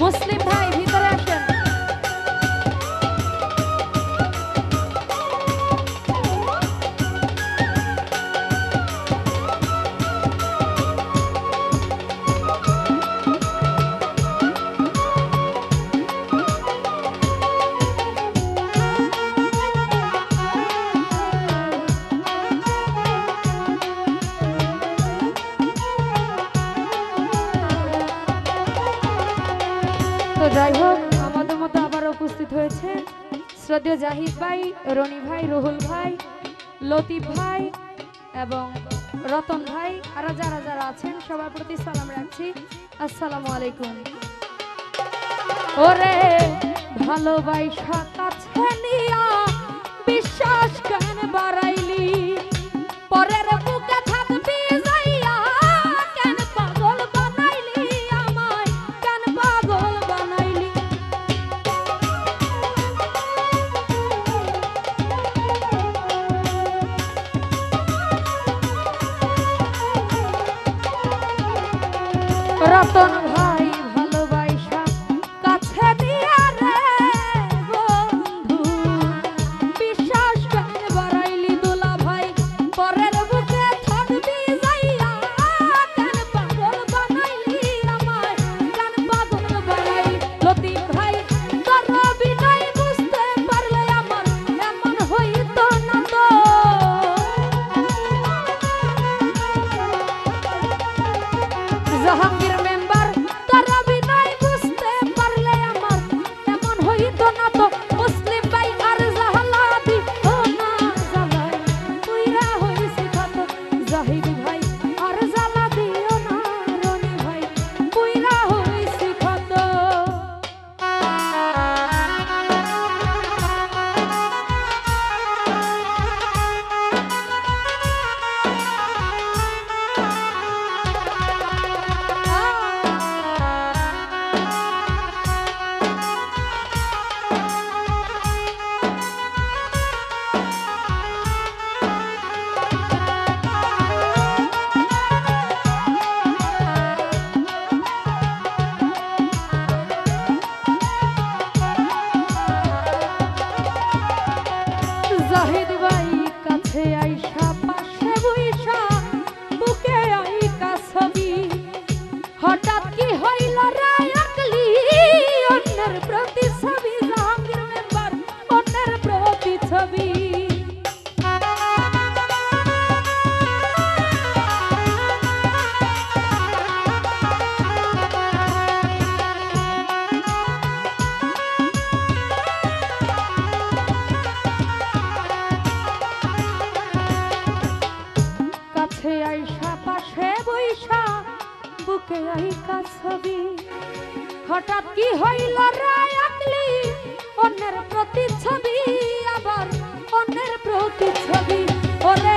মুসলিম যাই হোক আমাদের মতো আবার উপস্থিত হয়েছে শ্রদ্ধেয় জাহিদ ভাই, রনি ভাই, রুহুল ভাই, লতিফ ভাই এবং রতন ভাই, আর যারা যারা আছেন, সবার প্রতি সালাম রাখছি। আসসালামু আলাইকুম। ওরে ভালোবাসা কাছে নিয়া, বিশ্বাস Captain কাছে আইসা, পাশে বৈশা বুকে আইকা ছবি। হঠাৎ কি হইল রায় আকলি? অন্যের প্রতি ছবি আবার অন্যের প্রতি ছবি ওরে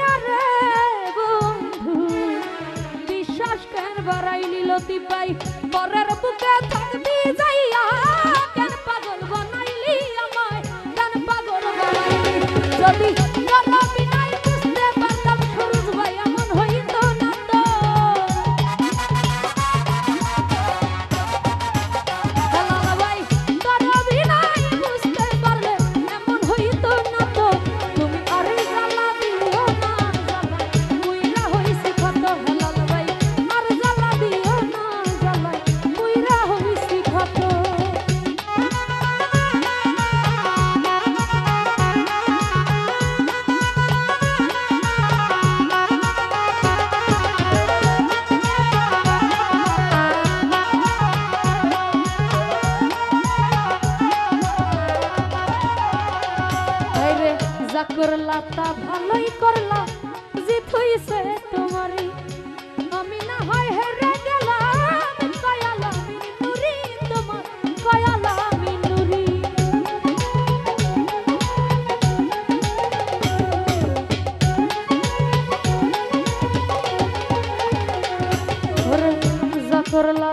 বাড়াইলি লতি পাই পরের বুকে থাকবি যা করলা তা ভালোই করলা জিত হইছে তোমারই। আমি না হয় হেরে গেলাম কয়াল, আমি তোমার, কয়াল, আমি নুরি। যা করলা